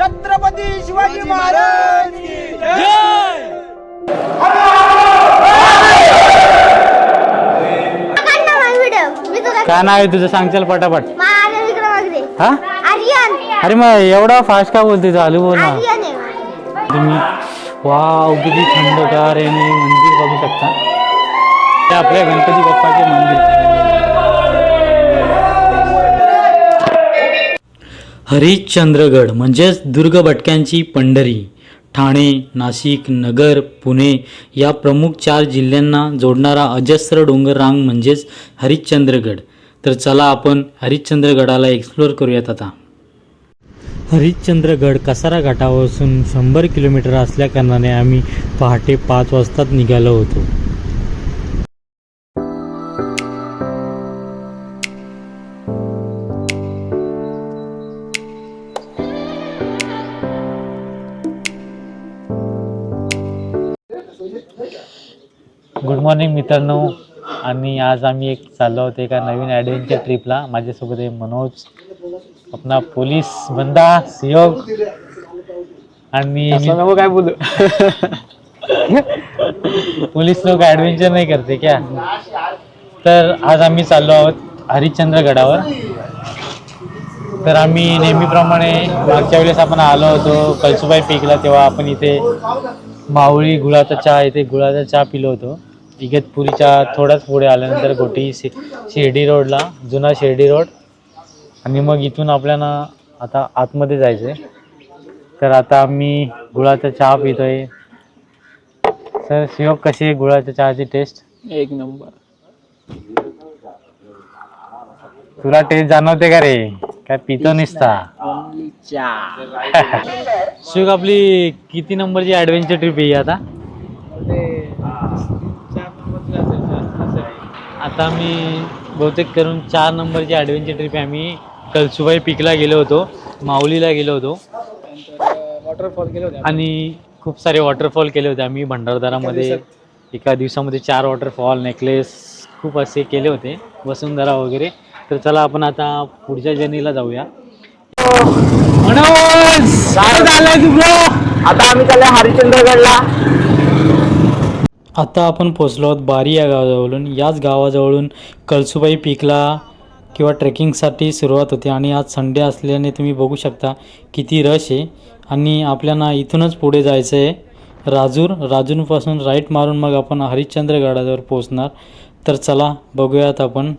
छत्रपती शिवाजी महाराज काय नाव आहे तुझं? सांगचाल पटापट. हा? आर्यन अरे मग एवढा फास्ट का बोलते चालू बोल ना. तुम्ही वाव किती थंडगार आहे आणि मंदिर बघू शकता. ते आपल्या गणपती बाप्पाचे मंदिर. हरिश्चंद्रगड म्हणजेच दुर्ग भटक्यांची पंढरी ठाणे नाशिक नगर पुणे या प्रमुख चार जिल्ह्यांना जोडणारा अजस्र डोंगर रांग म्हणजेच हरिश्चंद्रगड. तर चला आपण हरिश्चंद्रगडाला एक्सप्लोअर करूयात आता. हरिश्चंद्रगड कसारा घाटापासून शंभर किलोमीटर असल्याकारणाने आम्ही पहाटे पाच वाजताच निघालो होतो. मॉर्निंग मित्रांनो. आणि आज आम्ही एक चाललो होतो एका नवीन ॲडव्हेंचर ट्रिपला माझ्यासोबत आहे मनोज आपला पोलीस बंदा सहयोग आणि मी- काय बोलू. पोलीस लोक ॲडव्हेंचर नाही करते क्या? तर आज आम्ही चाललो आहोत हरिश्चंद्रगडावर. तर आम्ही नेहमीप्रमाणे मागच्या वेळेस आपण आलो होतो कळसुबाई पीकला तेव्हा आपण इथे मावळी गुळाचा चहा इथे गुळाचा चहा पिलो होतो. इगतपुरीच्या थोडाच पुढे आल्यानंतर गोटी शे शिर्डी रोडला जुना शिर्डी रोड. आणि मग इथून आपल्याला आता आतमध्ये जायचं आहे तर आता आम्ही गुळाचा चहा पितोय. सर शिवक कशी आहे गुळाच्या चहाची टेस्ट एक नंबर. तुला टेस्ट जाणवते का रे? काय पितो निसता? शिवक आपली किती नंबरची ॲडव्हेंचर ट्रिप आहे ही आता? आता आम्ही बहुतेक करून चार नंबरची ॲडव्हेंचर ट्रिप आहे. आम्ही कलसुबाई पिकला गेलो होतो माऊलीला गेलो होतो. वॉटरफॉल केले होते आणि खूप सारे वॉटरफॉल केले होते आम्ही. भंडारदरामध्ये एका दिवसामध्ये चार वॉटरफॉल नेकलेस खूप असे केले होते. वसुंधरा वगैरे. तर चला आपण आता पुढच्या जर्नीला जाऊया. आता आम्ही चाललोय हरिश्चंद्रगडला. आता आपण पोचलो आहोत बारी या गावाजवळून. याच गावाजवळून कळसुबाई पीकला किंवा ट्रेकिंगसाठी सुरुवात होते. आणि आज संडे असल्याने तुम्ही बघू शकता किती रश आहे. आणि आपल्याला इथूनच पुढे जायचं आहे राजूर. राजूरपासून राईट मारून मग आपण हरिश्चंद्र गाडाजवळ पोचणार तर चला बघूयात आपण.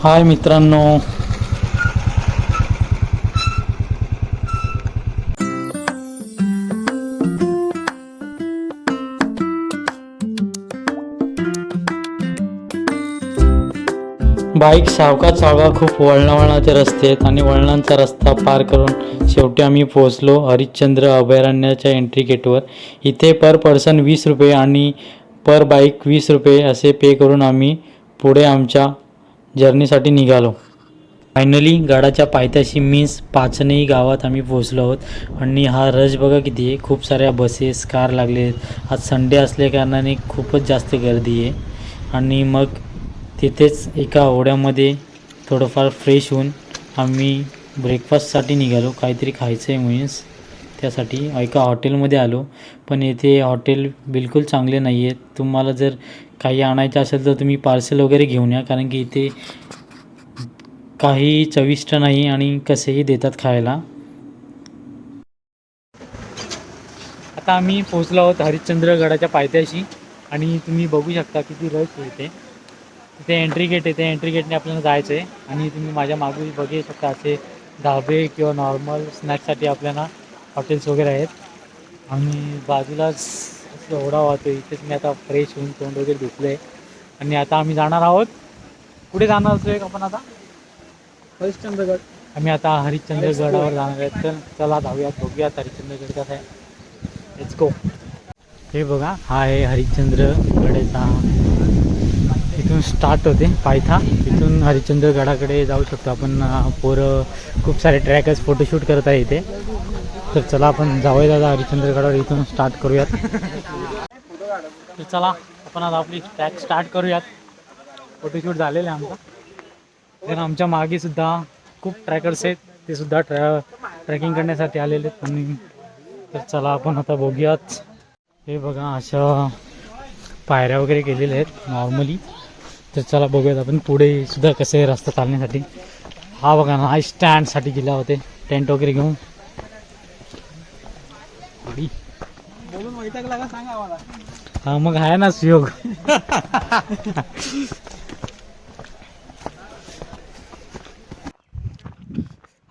हाय मित्रांनो. बाईक सावका सावका खूप वळणावळणाचे रस्ते आहेत आणि वळणांचा रस्ता पार करून शेवटी आम्ही पोहोचलो हरिश्चंद्र अभयारण्याच्या एंट्री गेटवर इथे पर पर्सन वीस रुपये आणि पर बाईक वीस रुपये असे पे करून आम्ही पुढे आमच्या जर्नीसाठी निघालो. फायनली गडाच्या पायथ्याशी मीन्स पाचनही गावात आम्ही पोहोचलो आहोत. आणि हा रश बघा किती आहे. खूप साऱ्या बसेस कार लागले आहेत. आज संडे असल्याकारणाने खूपच जास्त गर्दी आहे. आणि मग तिथेच एका ओढ्यामध्ये थोडंफार फ्रेश होऊन आम्ही ब्रेकफास्टसाठी निघालो. काहीतरी खायचं आहे मीन्स त्यासाठी. एका हॉटेलमध्ये आलो. पण येथे हॉटेल बिलकुल चांगले नाही आहेत तुम्हाला जर काही आणायचं असेल तर तुम्ही पार्सल वगैरे घेऊन या. कारण की इथे काही चविष्ट नाही आणि कसेही देतात खायला. आता आम्ही पोहोचलो आहोत हरिश्चंद्रगडाच्या पायथ्याशी. आणि तुम्ही बघू शकता किती रस आहे इथे. तिथे एंट्री गेट आहे. त्या एंट्री गेटने आपल्याला जायचं आहे. आणि तुम्ही माझ्या मागू बघू शकता असे धाबे किंवा नॉर्मल स्नॅक्ससाठी आपल्याला हॉटेल्स वगैरे आहेत. आणि बाजूलाच असं एवढा वाहतो इथेच मी आता फ्रेश होऊन तोंड वगैरे धुतलं आहे आणि आता आम्ही जाणार आहोत. कुठे जाणार असतो एक आपण आता? हरिश्चंद्रगड. आम्ही आता हरिश्चंद्रगडावर जाणार आहेत तर चला जाऊयात बघूयात हरिश्चंद्रगड कसा आहे. लेट्स गो हे बघा हा आहे हरिश्चंद्रगडाचा. इथून स्टार्ट होते पायथा. इथून हरिश्चंद्रगडाकडे जाऊ शकतो आपण. पोरं खूप सारे ट्रॅकर्स फोटोशूट करत आहे इथे. तर चला आपण जाऊया दादा हरिश्चंद्रगडावर. इथून स्टार्ट करूयात. तर चला आपण आता आपली ट्रॅक स्टार्ट करूयात. फोटोशूट झालेलं आहे आमचा. तर आमच्या मागे सुद्धा खूप ट्रॅकर्स आहेत. ते सुद्धा ट्रॅ ट्रॅकिंग करण्यासाठी आलेले आहेत. आणि तर चला आपण आता बघूयात. हे बघा अशा पायऱ्या वगैरे केलेल्या आहेत नॉर्मली तर चला बघूयात आपण पुढे सुद्धा कसे रस्ता चालण्यासाठी. हा बघा ना हा स्टँडसाठी गेला होते. टेंट वगैरे घेऊन. बोलून सांगा मला हा मग आहे ना सुयोग.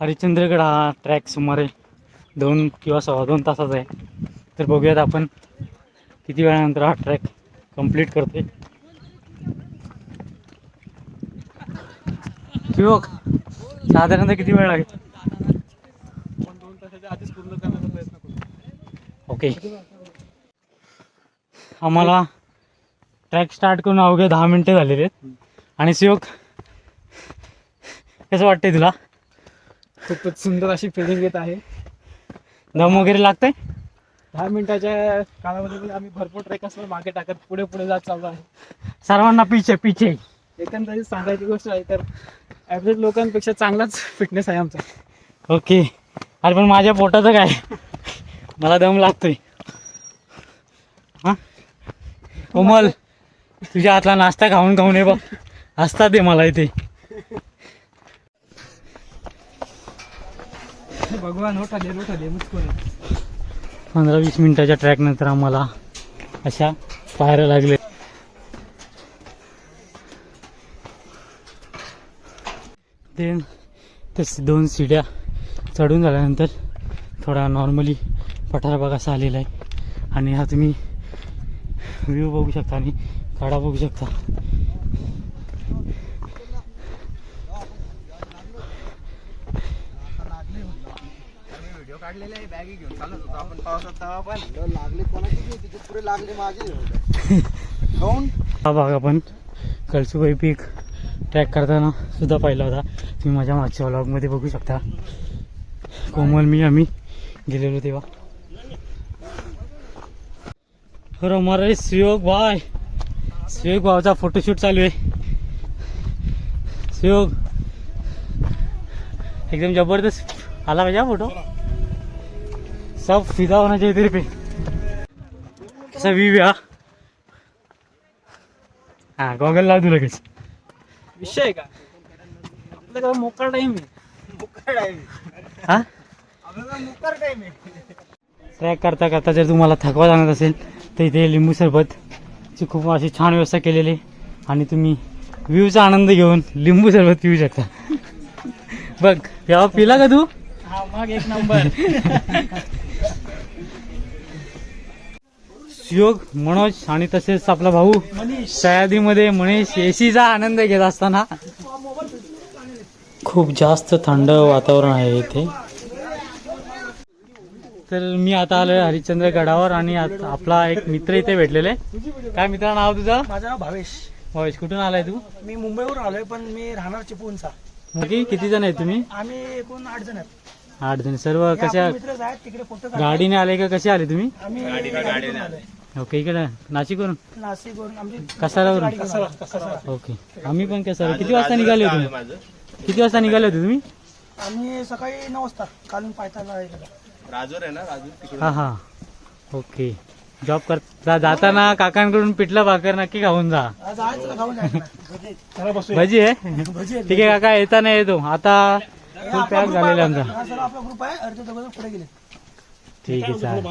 हरिश्चंद्रगड हा ट्रॅक सुमारे दोन किंवा सव्वा दोन तासाचा आहे. तर बघूयात आपण किती वेळानंतर हा ट्रॅक कंप्लीट करतोय. सुयोग साधारणतः किती वेळ लागेल? पण दोन तासाच्या आधीच पूर्ण करण्याचा प्रयत्न करू ओके आम्हाला ट्रॅक स्टार्ट करून अवघे दहा मिनटं झालेले आहेत. आणि सुयोग कसं वाटतंय तुला? खूपच सुंदर अशी फिलिंग येत आहे. दम वगैरे लागतंय? दहा मिनिटाच्या कालावधीमध्ये आम्ही भरपूर ट्रेक असं मागे टाकत पुढे पुढे जात चाललो आहे. सर्वांना पिचे पिचे एकंदरीत सांगायची गोष्ट आहे तर ॲव्हरेज लोकांपेक्षा चांगलाच फिटनेस आहे आमचा. ओके. अरे पण माझ्या पोटाचं काय? मला दम लागतोय हा कोमल तुझ्या हातला नाश्ता खाऊन खाऊन ये बघ. असतात ते मला इथे. भगवान मुझको नाही. पंधरा वीस मिनिटाच्या ट्रॅक नंतर आम्हाला अशा पाहायला लागले. देन ते दोन सिड्या चढून झाल्यानंतर थोडा नॉर्मली पठार बघासा आलेला आहे. आणि हा तुम्ही व्ह्यू बघू शकता आणि काढा बघू शकता. हा भाग आपण कळसुबाई पीक ट्रॅक करताना सुद्धा पाहिला होता. तुम्ही माझ्या मागच्या व्लॉगमध्ये बघू शकता. कोमल मी आम्ही गेलेलो तेव्हा. अरे मरे सुयोग भाई. सुयोग भावचा फोटोशूट चालू आहे. सुयोग एकदम जबरदस्त आला पाहिजे फोटो सब फिदा होना चाहिए तेरे पे कसा व्यू हा? हा गॉगल लाव तू लगेच. विषय आहे का? आपल्याकडे मोकळा टाइम आहे? हा? ट्रॅक करता करता जर तुम्हाला थकवा जाणत असेल तर इथे लिंबू सरबतची खूप अशी छान व्यवस्था केलेली. आहे आणि तुम्ही व्ह्यूचा आनंद घेऊन लिंबू सरबत पिऊ शकता. बघ तेव्हा पिला का तू? हा मग एक नंबर. सुयोग मनोज आणि तसेच आपला भाऊ सयादीमध्ये मनीष एसीचा आनंद घेत असताना. खूप जास्त थंड वातावरण आहे इथे. तर मी आता आलोय हरिश्चंद्र गडावर आणि आत- आपला एक मित्र इथे भेटलेले. काय मित्र नाव तुझं? माझं नाव भावेश. भावेश कुठून आलाय तू? मी मुंबईवरून आलोय पण मी राहणार चिपळूणचा. नक्की किती जण आहे तुम्ही? आम्ही एकूण आठ जण आहेत. आठ जण. सर्व हे कशा आपले मित्रच आहेत तिकडे फोटो काढले. गाडीने आले का कसे आले तुम्ही? आम्ही गाडीवरून आलोय. ओके इकडे नाशिकवरून? नाशिकवरून आमची कसारावरून? गाडी घेऊन आलोय. ओके. आम्ही पण कसं किती वाजता निघाले होते? तुम्ही? किती वाजता निघाले होते तुम्ही? आम्ही सकाळी नऊ वाजता कालून पायथ्याला गेलो. हा हा. ओके. जॉब करता जाताना काकांकडून पिठला भाकर नक्की खाऊन जा. ना. भजी. आहे. ठीक आहे काका येताना येतो. आता हे फुल पॅक आहे झालेला. आमचा. हा सर्व आपला ग्रुप आहे. अर्धे दोघं पुढे गेले. ठीक आहे चालेल.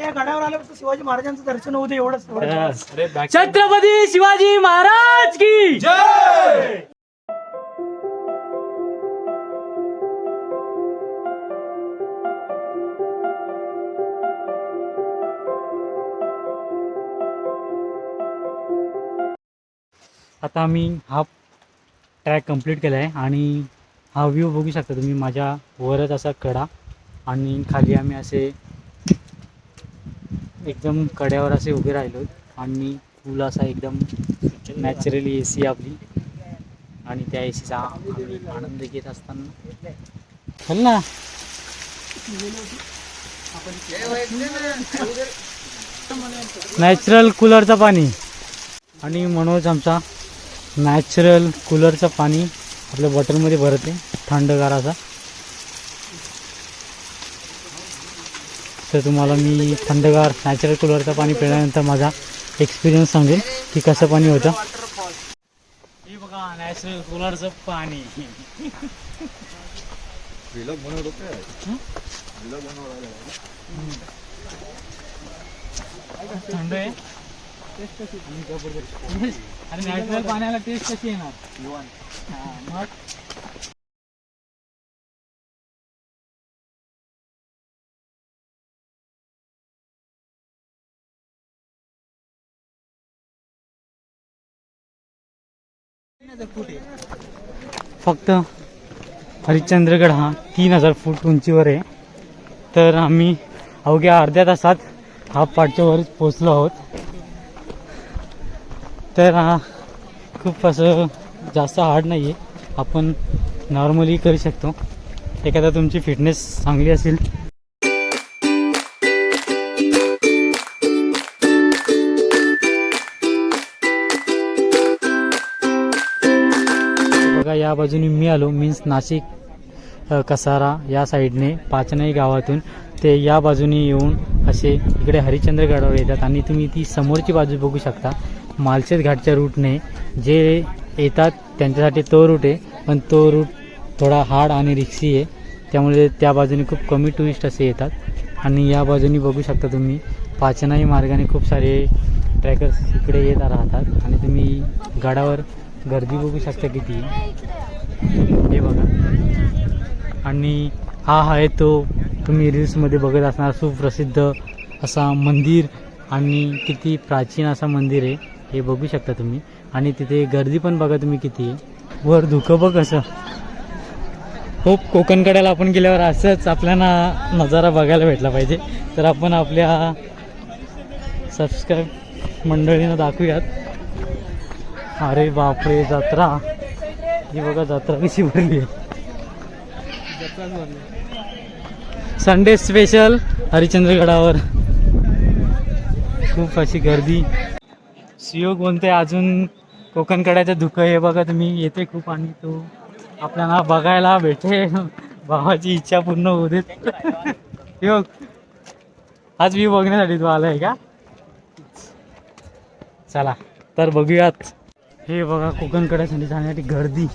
या गडावर आलं फक्त शिवाजी महाराजांचं दर्शन होऊ दे एवढंच छत्रपती शिवाजी महाराज की! आता आम्ही हा ट्रॅक कंप्लीट केला आहे आणि हा व्ह्यू बघू शकता तुम्ही माझ्या वरच असा कडा आणि खाली आम्ही असे एकदम कड्यावर असे उभे राहिलो आणि फुल असा एकदम नॅचरली ए सी आपली. आणि त्या ए सीचा आनंद घेत असताना. चल ना. नॅचरल कूलरचं पाणी. आणि मनोज आमचा नॅचरल कूलरचं पाणी आपल्या बॉटलमध्ये भरते थंडगाराचा. तर तुम्हाला मी थंडगार नॅचरल कूलरचं पाणी पिल्यानंतर माझा एक्सपिरियन्स सांगेल की कसं पाणी होतं. हे बघा नॅचरल कूलरचं पाणी. थंड आहे. आणि नॅचरल पाण्याला टेस्ट कशी येणार? मग फक्त हरिश्चंद्रगड हा तीन हजार फूट उंचीवर आहे. तर आम्ही अवघ्या अर्ध्या तासात हा पाठच्यावर पोचलो आहोत. तर हा खूप असं जास्त हार्ड नाही आहे आपण नॉर्मली करू शकतो. एखादा तुमची फिटनेस चांगली असेल. बघा या बाजूने मी आलो. मीन्स नाशिक कसारा या साईडने पाचनाई गावातून. ते या बाजूने येऊन असे इकडे हरिश्चंद्रगडावर येतात आणि तुम्ही ती समोरची बाजू बघू शकता. मालशेज घाटच्या रूटने जे येतात त्यांच्यासाठी तो रूट आहे पण तो रूट थोडा हार्ड आणि रिक्सी आहे. त्यामुळे त्या बाजूने खूप कमी टुरिस्ट असे येतात. आणि या बाजूने बघू शकता तुम्ही पाचनाई मार्गाने खूप सारे ट्रॅकर्स इकडे येत राहतात. आणि तुम्ही गडावर गर्दी बघू शकता किती. हे बघा. आणि हा आहे तो तुम्ही रील्समध्ये बघत असणार सुप्रसिद्ध असा मंदिर. आणि किती प्राचीन असा मंदिर आहे. हे बघू शकता तुम्ही. आणि तिथे गर्दी पण बघा तुम्ही किती आहे. वर धुकं बघ असं. हो कोकणकड्याला आपण गेल्यावर असंच आपल्याला नजारा बघायला भेटला पाहिजे. तर आपण आपल्या सबस्क्राईब मंडळीनं दाखवूयात. अरे बापरे जत्रा. ही बघा जत्रा कशी भरली आहे. संडे स्पेशल हरिश्चंद्रगडावर. खूप अशी गर्दी. सुयोग बोलते अजून कोकणकड्याचं धुकं हे बघा तुम्ही येते खूप आणि तो आपल्याला बघायला भेटे भावाची इच्छा पूर्ण होऊ देत. योग आज मी बघण्यासाठी तू आलाय का? चला तर बघूयात. हे बघा कोकणकड्यासाठी जाण्यासाठी गर्दी.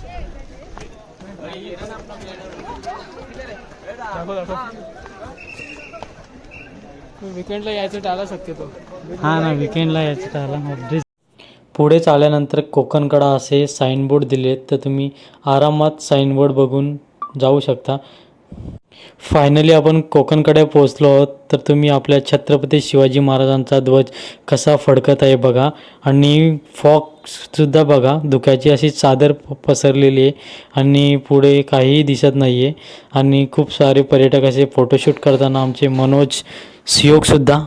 विकेंडला यायचं टाळा शक्यतो. हा ना विकेंडला यायचं त्याला पुढे चालल्यानंतर कोकणकडा असे साईनबोर्ड दिलेत तर तुम्ही आरामात साईनबोर्ड बघून जाऊ शकता. फायनली आपण कोकणकडे पोहोचलो आहोत तर तुम्ही आपल्या छत्रपती शिवाजी महाराजांचा ध्वज कसा फडकत आहे बघा. आणि फॉक्ससुद्धा बघा धुक्याची अशी चादर प- पसरलेली आहे आणि पुढे काहीही दिसत नाही आहे आणि खूप सारे पर्यटक असे फोटोशूट करताना आमचे मनोज सियोगसुद्धा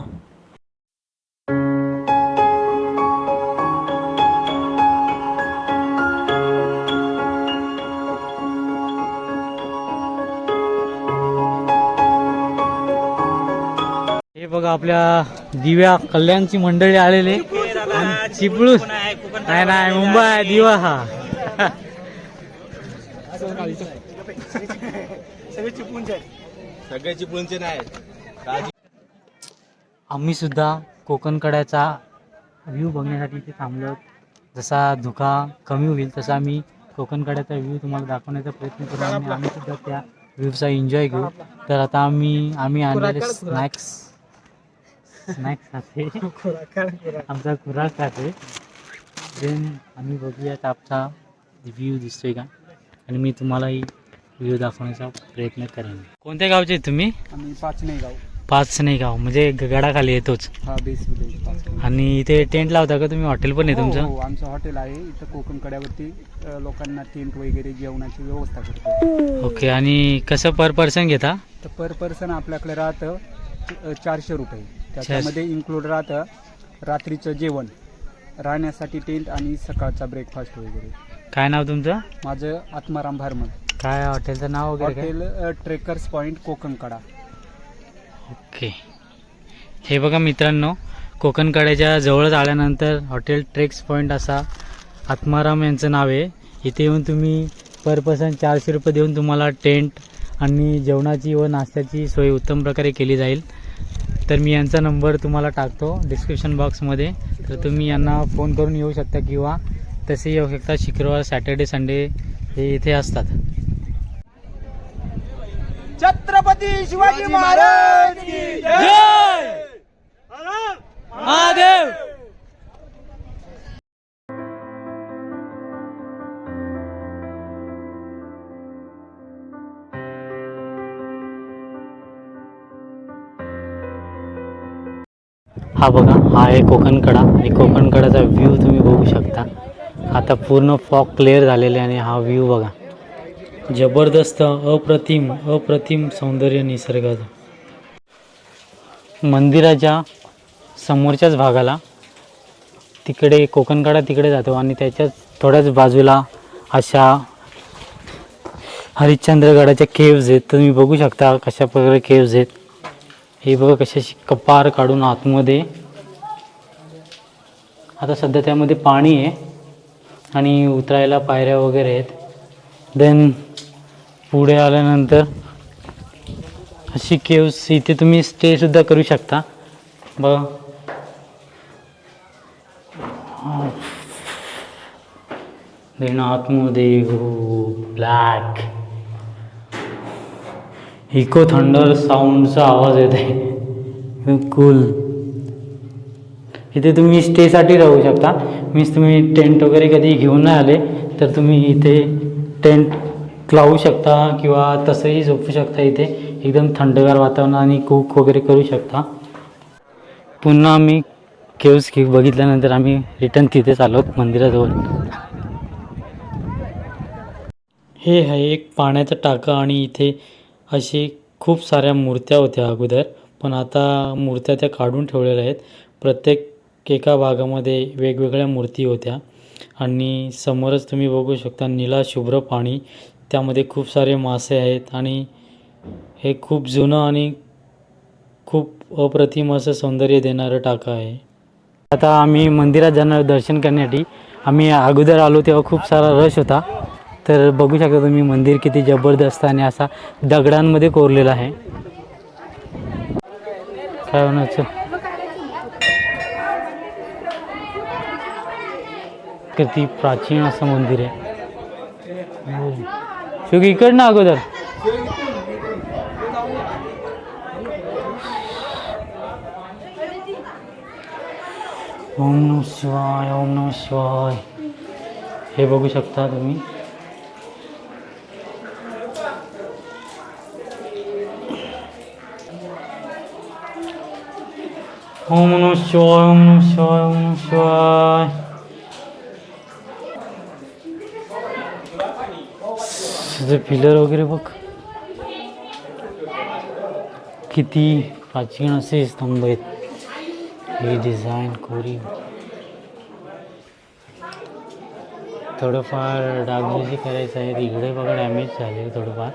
आपल्या दिव्या कल्याणची मंडळी आलेले चिपळूस. नाही नाही मुंबई दिवा हा. सगळे चिपळूणचे सगळे नाही आम्ही सुद्धा कोकण कड्याचा व्ह्यू बघण्यासाठी इथे थांबलो जसा धुका कमी होईल तसा आम्ही कोकणकड्याचा व्ह्यू तुम्हाला दाखवण्याचा प्रयत्न करू. आणि आम्ही सुद्धा त्या व्ह्यूचा एन्जॉय घेऊ. तर आता आम्ही आम्ही आणलेले स्नॅक्स स्नॅक्स खाते आमचा खुराक खाते देन आम्ही बघूयात आमचा व्ह्यू दिसतोय का? आणि मी तुम्हालाही व्ह्यू दाखवण्याचा प्रयत्न करेन. कोणत्या गावचे तुम्ही? आम्ही पाच नाही गाव. पाच नाही गाव. म्हणजे गडाखाली येतोच हा बेस विलेज पाच आणि इथे टेंट लावता का तुम्ही? हॉटेल पण आहे हो, तुमचं? हो आमचं हॉटेल आहे. इथं कोकण कड्यावरती अ, लोकांना टेंट वगैरे जेवणाची व्यवस्था करतो. ओके आणि कसं पर पर्सन घेता? तर पर पर्सन आपल्याकडे राहतं अ, चारशे रुपये. त्याच्यामध्ये इन्क्लूड राहतं रात्रीचं जेवण राहण्यासाठी टेंट आणि सकाळचा ब्रेकफास्ट वगैरे. काय नाव तुमचं? माझं आत्माराम भारमल काय हॉटेलचं नाव वगैरे काय? Hotel trekkers point Kokankada. Okay. हे बघा मित्रांनो कोकणकड्याच्या जवळच आल्यानंतर हॉटेल ट्रेक्स पॉईंट असा आत्माराम यांचं नाव आहे. इथे येऊन तुम्ही पर पर्सन चारशे रुपये देऊन तुम्हाला टेंट आणि जेवणाची व नाश्त्याची सोय उत्तम प्रकारे केली जाईल. तर मी यांचा नंबर तुम्हाला टाकतो डिस्क्रिप्शन बॉक्समध्ये तर तुम्ही यांना फोन करून येऊ शकता किंवा तसे येऊ शकता शुक्रवार सॅटर्डे संडे हे इथे असतात. छत्रपती शिवाजी महाराज की महादेव! हा बघा हा आहे कोकणकडा. आणि कोकणकडाचा व्ह्यू तुम्ही बघू शकता. आता पूर्ण फॉग क्लिअर झालेले आणि हा व्ह्यू बघा. जबरदस्त अप्रतिम अप्रतिम सौंदर्य निसर्गाचं. मंदिराच्या समोरच्याच भागाला तिकडे कोकणकडा तिकडे जातो आणि त्याच्याच थोड्याच बाजूला अशा हरिश्चंद्रगडाच्या केव्ज आहेत. तुम्ही बघू शकता कशा प्रकारे केव्ज आहेत. हे बघा कशाशी कपार काढून आतमध्ये. आता सध्या त्यामध्ये पाणी आहे आणि उतरायला पायऱ्या वगैरे आहेत. देन पुढे आल्यानंतर अशी केव्स इथे तुम्ही स्टेसुद्धा करू शकता. बघा. देन आतमध्ये हो ब्लॅक इको थंडर साऊंडचा आवाज येत. आहे कूल इथे तुम्ही स्टेसाठी राहू शकता. मीन्स तुम्ही टेंट वगैरे कधी घेऊन नाही आले तर तुम्ही इथे टेंट लावू शकता किंवा तसंही झोपू शकता इथे. एकदम थंडगार वातावरण आणि कुक वगैरे करू शकता. पुन्हा आम्ही केव्स घेऊ बघितल्यानंतर आम्ही रिटर्न तिथेच आलो मंदिराजवळ. हे आहे एक पाण्याचा टाका आणि इथे अशी खूप साऱ्या मूर्त्या होत्या अगोदर पण आता मूर्त्या त्या काढून ठेवलेल्या आहेत. प्रत्येक एका भागामध्ये वेगवेगळ्या मूर्ती होत्या. आणि समोरच तुम्ही बघू शकता निळा शुभ्र पाणी त्यामध्ये खूप सारे मासे आहेत आणि हे खूप जुनं आणि खूप अप्रतिम असं सौंदर्य देणारं टाका आहे. आता आम्ही मंदिरात जाणार दर्शन करण्यासाठी. आम्ही अगोदर आलो तेव्हा खूप सारा रश होता. तर बघू शकता तुम्ही मंदिर किती जबरदस्त आणि असा दगडांमध्ये कोरलेला आहे. काय म्हणायचं? किती प्राचीन असं मंदिर आहे. शुक इकडनं अगोदर. ओम नम शिवाय ओम नम शिवाय. हे बघू शकता तुम्ही. ओम नम शिवाय ओम नम शिवाय ओम नम शिवाय तुझे पिलर वगैरे बघ. किती प्राचीन असे स्तंभ आहेत. ही डिझाईन कोरी थोडंफार डागडुजी करायचं आहे. इकडे बघा डॅमेज झाले थोडंफार.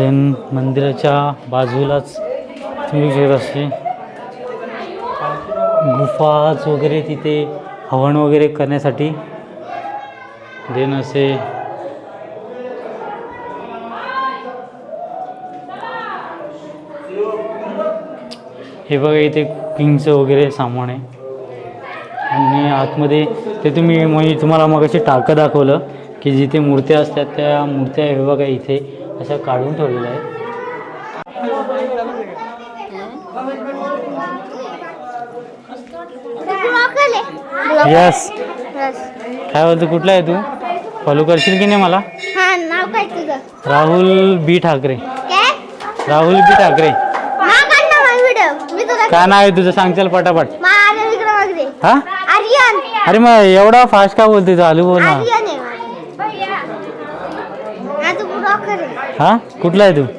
देन मंदिराच्या बाजूलाच तुम्ही घेत असे गुफाच वगैरे तिथे हवन वगैरे करण्यासाठी देन असे हे बघा इथे कुकिंगचं वगैरे सामान आहे. आणि आतमध्ये ते तुम्ही म्हणजे तुम्हाला मग अशी टाकं दाखवलं की जिथे मूर्त्या असतात त्या मूर्त्या हे बघा इथे अशा काढून ठेवलेल्या आहेत यस. काय बोलतो कुठला आहे तू? फॉलो करशील की नाही मला? हा नाव काय तुझं? राहुल बी ठाकरे. काय? राहुल बी ठाकरे. काय नाव आहे तुझं? सांगचाल पटापट. हा? अरे मग एवढा फास्ट का बोलते चालू बोल ना. हा? कुठला आहे तू?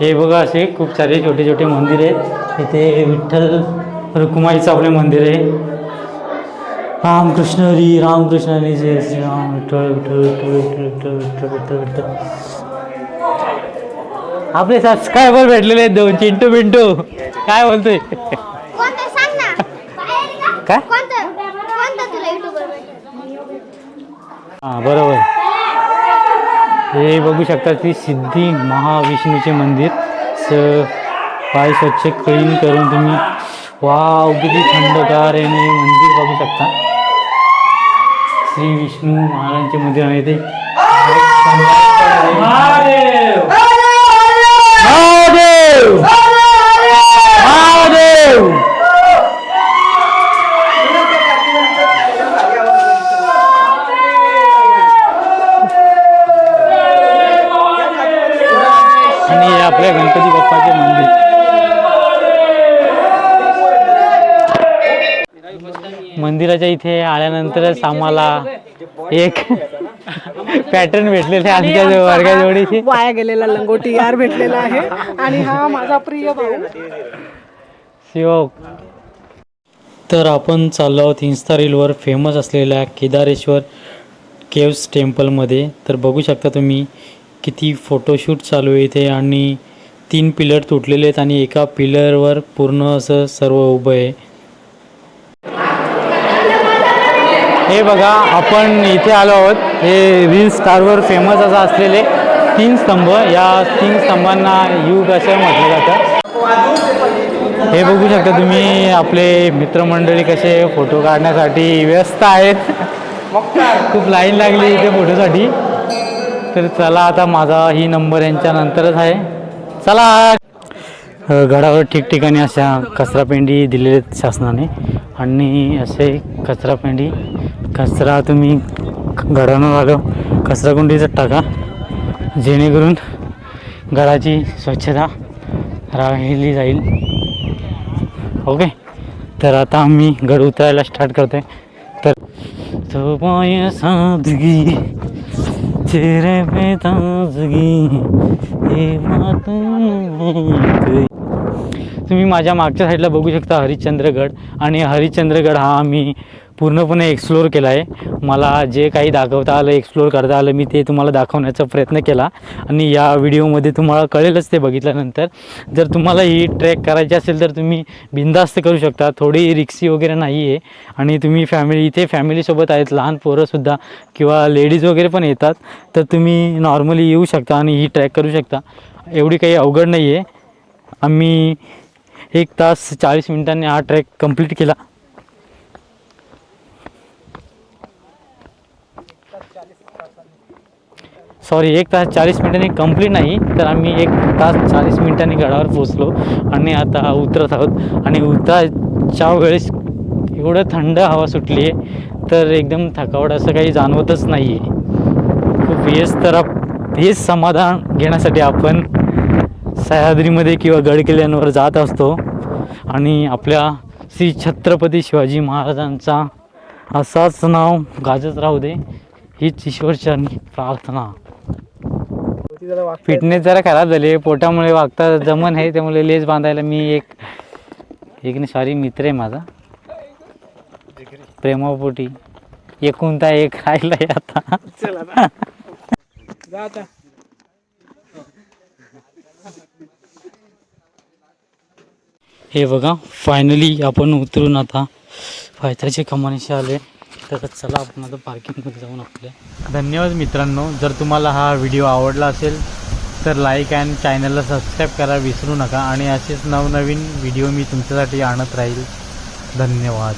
हे बघा असे खूप सारे छोटे छोटे मंदिर आहेत. इथे विठ्ठल रुकुमाईचं आपले मंदिर आहे. रामकृष्ण हरी रामकृष्ण हरी जय श्रीराम विठ्ठल विठ्ठल विठ्ठल विठ्ठल विठ्ठल विठ्ठल विठ्ठल आपले सबस्क्रायबर भेटलेले आहेत दोन चिंटू बिंटू. काय बोलतोय? काय? हाँ बरोबर. हे बघू शकता ती सिद्धी महाविष्णूचे मंदिर. स पाय स्वच्छ क्लीन करून तुम्ही वाव किती थंडगार आहे हे मंदिर बघू शकता. श्री विष्णू महाराजांचे मंदिर आहे ते. महादेव! महादेव! मंदिराच्या इथे आल्यानंतरच आम्हाला एक पॅटर्न भेटलेले आहे आमच्या वर्गाजवळीचे वाया गेलेला लंगोटी यार भेटलेला आहे. आणि हा माझा प्रिय भाऊ. शिवक. तर आपण चाललो आहोत इन्स्टा रीलवर फेमस असलेल्या केदारेश्वर केव्स टेम्पलमध्ये. तर बघू शकता तुम्ही किती फोटोशूट चालू आहे इथे आणि तीन पिलर तुटलेले आहेत आणि एका पिलरवर पूर्ण असं सर्व उभं आहे. हे बघा आपण इथे आलो आहोत. हे रील स्टारवर फेमस असं असलेले तीन स्तंभ. या तीन स्तंभांना युग असं म्हटलं जातं? हे बघू शकता तुम्ही आपले मित्रमंडळी कसे फोटो काढण्यासाठी व्यस्त आहेत. खूप लाईन लागली इथे फोटोसाठी तर चला आता माझा ही नंबर यांच्या नंतरच आहे. चला. गडावर ठिकठिकाणी अशा कचरापेंडी दिलेल्या आहेत शासनाने. आणि असे कचरापेंडी कचरा तुम्ही गडानं आलो कचराकुंडीचं टाका. जेणेकरून गडाची स्वच्छता राहिली जाईल. ओके? तर आता आम्ही गड उतरायला स्टार्ट करतोय. तर तो पाय सादगी चेहरे पे ताजगी हे मात तुम्ही माझ्या मागच्या साईडला बघू शकता हरिश्चंद्रगड. आणि हरिश्चंद्रगड हा आम्ही पूर्णपणे एक्सप्लोअर केला आहे मला जे काही दाखवता आलं एक्सप्लोअर करता आलं मी ते तुम्हाला दाखवण्याचा प्रयत्न केला. आणि या व्हिडिओमध्ये तुम्हाला कळेलच ते बघितल्यानंतर. जर तुम्हाला ही ट्रेक करायची असेल तर तुम्ही बिंदास्त करू शकता. थोडी रिक्सी वगैरे नाही आहे आणि तुम्ही फॅमिली इथे फॅमिलीसोबत आहेत लहान पोरंसुद्धा किंवा लेडीज वगैरे पण येतात तर तुम्ही नॉर्मली येऊ शकता आणि ही ट्रॅक करू शकता. एवढी काही अवघड नाही आहे आम्ही एक तास चाळीस मिनिटांनी हा ट्रॅक कंप्लीट केला. सॉरी एक तास चाळीस मिनिटांनी कंप्लीट नाही तर आम्ही एक तास चाळीस मिनिटांनी गडावर पोचलो आणि आता उतरत आहोत. आणि उतराच्या वेळेस एवढं थंड हवा सुटली आहे तर एकदम थकावट असं काही जाणवतच नाही आहे खूप हेच तर हेच समाधान घेण्यासाठी आपण सह्याद्रीमध्ये किंवा गडकिल्ल्यांवर जात असतो. आणि आपल्या श्री छत्रपती शिवाजी महाराजांचा असाच नाव गाजत राहू दे हीच ईश्वरचरणी प्रार्थना. फिटनेस जरा खराब झाली पोटामुळे वागता जमन आहे. त्यामुळे लेस बांधायला मी एक एक नाही सॉरी मित्र आहे माझा. प्रेमापोटी एकुणता एक राहिलाय आता. जा आता. हे बघा फायनली आपण उतरून आता फायद्याचे कमानीशी आले तर चला आपण आता पार्किंगमध्ये जाऊन आपल्या धन्यवाद मित्रांनो. जर तुम्हाला हा व्हिडिओ आवडला असेल तर लाईक अँड चॅनलला सबस्क्राईब करायला विसरू नका. आणि असेच नवनवीन व्हिडिओ मी तुमच्यासाठी आणत राहील. धन्यवाद.